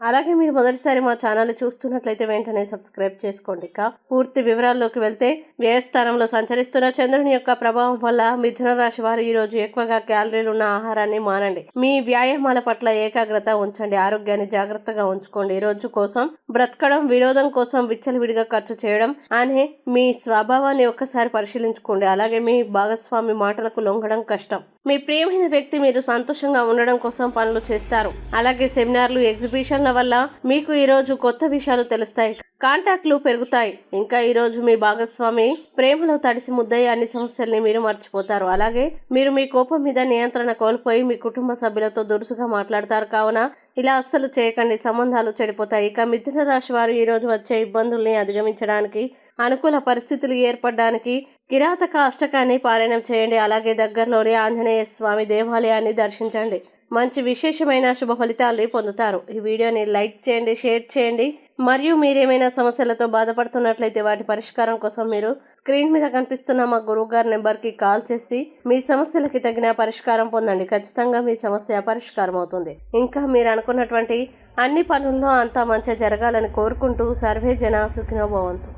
అలాగే మీరు మొదటిసారి మా ఛానల్ చూస్తున్నట్లయితే వెంటనే సబ్స్క్రైబ్ చేసుకోండి ఇక. పూర్తి వివరాల్లోకి వెళ్తే వ్యయస్థానంలో సంచరిస్తున్న చంద్రుని యొక్క ప్రభావం వల్ల మిథున రాశి వారు ఈరోజు ఎక్కువగా క్యాలరీలు ఉన్న ఆహారాన్ని మానండి. మీ వ్యాయామాల పట్ల ఏకాగ్రత ఉంచండి ఆరోగ్యాన్ని జాగ్రత్తగా ఉంచుకోండి. ఈ రోజు కోసం బ్రతకడం వినోదం కోసం విచ్చలవిడిగా ఖర్చు చేయడం అనే మీ స్వభావాన్ని ఒక్కసారి పరిశీలించుకోండి. అలాగే మీ భాగస్వామి మాటలకు లొంగడం కష్టం. మీ ప్రియమైన వ్యక్తి మీరు సంతోషంగా ఉండడం కోసం పనులు చేస్తారు. అలాగే సెమినార్లు ఎగ్జిబిషన్ల వల్ల మీకు ఈరోజు కొత్త విషయాలు తెలుస్తాయి. కాంటాక్ట్లు పెరుగుతాయి. ఇంకా ఈరోజు మీ భాగస్వామి ప్రేమలో తడిసి ముద్దయ్యే అన్ని సమస్యల్ని మీరు మర్చిపోతారు. అలాగే మీరు మీ కోపం మీద నియంత్రణ కోల్పోయి మీ కుటుంబ సభ్యులతో దురుసుగా మాట్లాడతారు. కావున ఇలా అస్సలు చేయకండి. సంబంధాలు చెడిపోతాయి. ఇక మిథున రాశి వారు ఈరోజు వచ్చే ఇబ్బందుల్ని అధిగమించడానికి అనుకూల పరిస్థితులు ఏర్పడడానికి కిరాతక అష్టకాన్ని పారాయణం చేయండి. అలాగే దగ్గరలోని ఆంజనేయ స్వామి దేవాలయాన్ని దర్శించండి. మంచి విశేషమైన శుభ ఫలితాలు పొందుతారు. ఈ వీడియోని లైక్ చేయండి షేర్ చేయండి. మరియు మీరేమైనా సమస్యలతో బాధపడుతున్నట్లయితే వాటి పరిష్కారం కోసం మీరు స్క్రీన్ మీద కనిపిస్తున్న మా గురువు గారి నెంబర్కి కాల్ చేసి మీ సమస్యలకి తగిన పరిష్కారం పొందండి. ఖచ్చితంగా మీ సమస్య పరిష్కారం అవుతుంది. ఇంకా మీరు అనుకున్నటువంటి అన్ని పనుల్లో అంతా మంచిగా జరగాలని కోరుకుంటూ సర్వే జన సుఖినోభవంతు